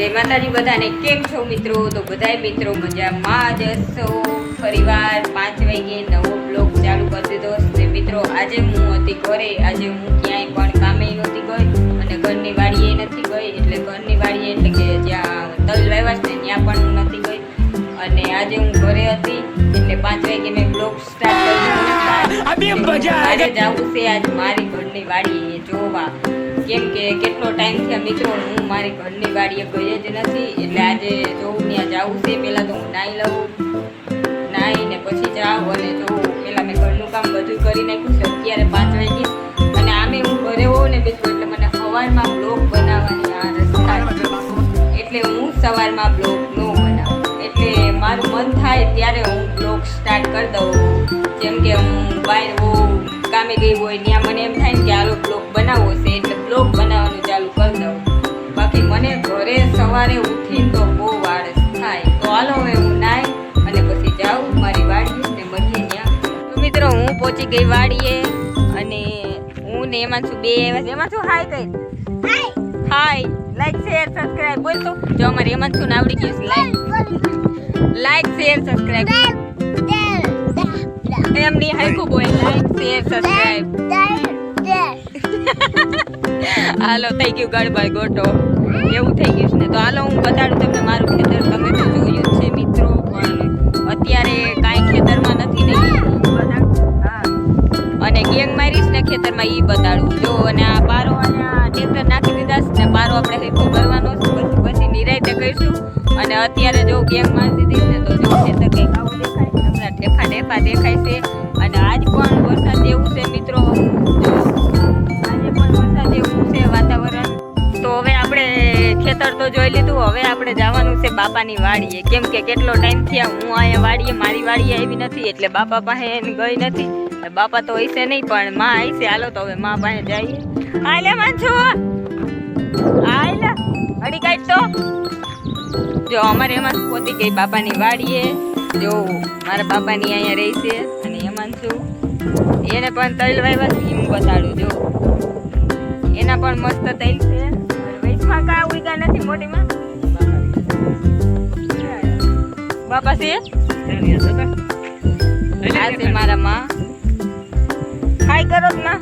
જય માતાજી બધાને કેમ છો મિત્રો? તો બધાય મિત્રો મજામાં જ હશો ફરીવાર પાંચ વાગે નવો બ્લોગ ચાલુ કરી દીધો ને મિત્રો આજે હું હતી ઘરે. આજે હું ક્યાંય પણ કામે નહોતી ગઈ અને ઘરની વાડીએ નથી ગઈ. એટલે ઘરની વાડીએ એટલે કે જ્યાં તલ વાવ્યા છે ત્યાં પણ હું નથી ગઈ. અને આજે હું ઘરે હતી એટલે પાંચ વાગે મેં બ્લોગ સ્ટાર્ટ કર્યો આજે જવું છે. આજ મારી ઘરની વાડીએ જોવા. કેમ કે કેટલો ટાઈમ થયા મિત્રો હું મારી ઘરની વાડીએ ગઈ જ નથી એટલે આજે જોઉં ત્યાં જવું છે પહેલાં તો હું નાહી લઉં નાહીને પછી જાઉં અને જોઉં પહેલાં મેં ઘરનું કામ બધું કરી નાખ્યું છે અત્યારે પાંચ વાગી અને આમે હું ઘરે હોઉં ને બીજું એટલે મને સવારમાં બ્લોગ બનાવવાની આ રસ્તા એટલે હું સવારમાં બ્લોગ ન બનાવું. એટલે મારું મન થાય ત્યારે હું બ્લોગ સ્ટાર્ટ કરી દઉં. જેમ કે હું બહાર હોઉં કામે ગઈ હોય ત્યાં મને એમ થાય ને કે આલો બ્લોગ બનાવવો છે. સવારે ઉઠીને તો બહુ વાળ થાય. તો હાલો હવે હું નાઈ અને પછી જાઉં મારી વાડી ને મળીએ ત્યાં. તો મિત્રો હું પહોંચી ગઈ વાડીએ અને હું ને એમાં છું બે. એમાં શું હાય કઈ? હાય. લાઈક શેર સબસ્ક્રાઇબ બોલ તો. જો અમારે એમાં શું આવડી ગયું છે. લાઈક લાઈક શેર સબસ્ક્રાઇબ એમની હરખું બોલ. લાઈક શેર સબસ્ક્રાઇબ હાલો થઈ ગયું ગડબડ ગોટો એવું થઈ ગયું છે ને. તો હાલો હું બતાડું તમને મારું ખેતર. તમે તો જોયું છે મિત્રો, પણ અત્યારે કાંઈ ખેતરમાં નથી ને. ઈ બતાડું. હા. અને ગેંગ મારીશ ને ખેતરમાં એ બતાડું. જો, અને આ બારો અને આ ટ્રેક્ટર નાખી દીધા છે ને, બારો આપણે હેઠો કરવાનો છે. પછી પછી નિરાયતે કહીશું. અને અત્યારે જો ગેંગ મારી દીધી ને તો જો ખેતર કંઈક આવું દેખાય. હમણાં ઠેફા ઠેફા દેખાય છે. હવે આપણે જવાનું છે બાપાની વાડીએ. કેમ કે કેટલો ટાઈમ થયા હું અહીંયા વાડીએ, મારી વાડીએ આવી નથી, એટલે બાપા પાસે એની ગઈ નથી. બાપા તો હશે નહીં, પણ માં હશે. હાલો તો હવે માં પાસે જઈએ. હાલે માનછો હાલે! અડી કાઢ તો. જો અમારે એમાં પોતી ગઈ બાપાની વાડીએ? જો, મારા બાપાની અહીંયા રહી છે. અને એમાં છું એને પણ તૈલ વાવ્યા છે હું બતાડું, જો. એના પણ મસ્ત તૈલ છે. વૈશમાં કા ઉઈગા નથી મોટીમાં બાપા છે? આ છે મારા માં હાય કરો જ માં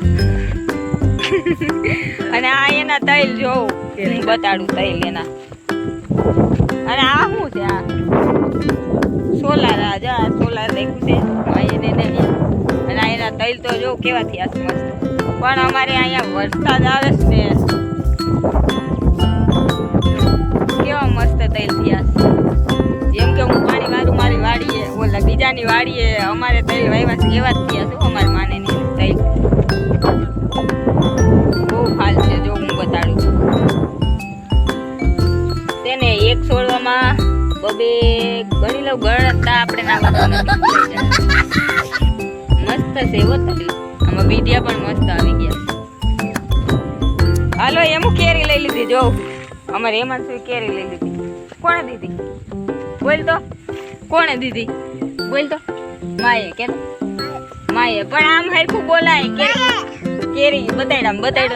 અને આ એના તૈલ જો, હું બતાડું તૈલ એના. અને આ શું છે આ? સોલાર રાજા સોલાર રાખ્યું છે. અને આ એના તૈલ તો જો કેવા થયા મસ્ત. પણ અમારે અહીંયા વરસાદ આવે છે બીજાની વાડીએ અમારે તૈલ વાવ્યા છે, એવા જ થયા છે અમારે માને નહીં તૈલ. બહુ ફાલ છે જો હું બતાડું છું. તેને એક છોડવામાં બબે ગણી લઉં ગણતા આપણે નાખવાનું મસ્ત છે એવો તલી આમાં બીડિયા પણ મસ્ત આવી ગયા હાલો, એમ કેરી લઈ લીધી, જો. અમારે એમાં શું કેરી લઈ લીધી. કોણે દીધી? બોલ તો. કોણે દીધી? બોલ તો. માએ કે માએ પણ આમ હરખું બોલાય કે કેરી બતાડ આમ બતાડ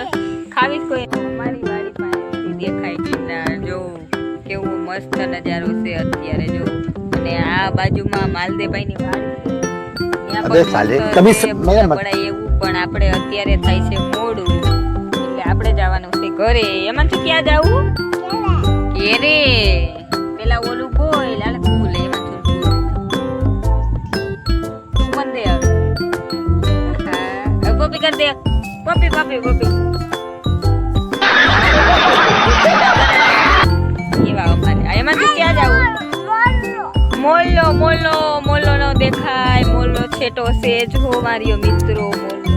ખાવી જ કોઈ. મારી વાડી પાસેથી દેખાય ગિરનાર જો કેવું મસ્ત નજારો છે અત્યારે જો. અને આ બાજુમાં માલદેભાઈની વાડી એવું પણ આપણે અત્યારે થાય છે મોડું. એટલે આપણે જવાનું છે ઘરે. એમાં ક્યાં જવું? કેરે પેલા ઓલું બોલ કર દે. Copy copy copy. એવા અમારે. આ એમાં તો ક્યાં જવું? મોલ્લો મોલ્લો મોલ્લો નો દેખાય. મોલ્લો છેટો છે જો મારીઓ મિત્રો મોલ્લો.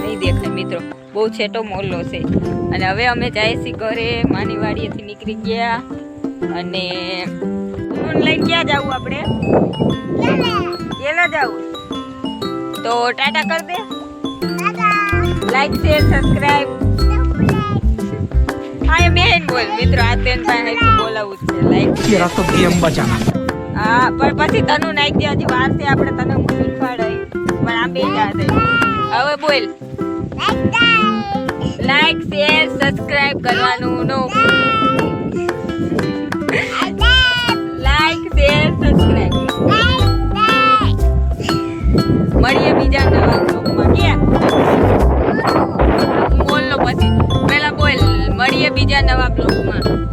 નહીં દેખાય મિત્રો. બહુ છેટો મોલ્લો છે. અને હવે અમે જાય છીએ ઘરે. માની વાડીએથી નીકળી ગયા. અને લઈ ક્યાં જવું આપણે? કેલા જવું. તો ટાટા કર દે. લાઈક શેર સબસ્ક્રાઇબ હા મેન બોલ. મિત્રો આ તેન પાસે બોલાવું છે. લાઈક શેર તો ગેમ બચાના. હા પણ પછી તનુ નાખી દે. હજી વાર છે આપણે તને હું શીખવાડે પણ આમ બે જા દે હવે બોલ. લાઈક શેર સબસ્ક્રાઇબ કરવાનું નો લાઈક શેર સબસ્ક્રાઇબ મળીએ બીજા નવા બ્લોગમાં ક્યાં? બીજા નવા બ્લોગમાં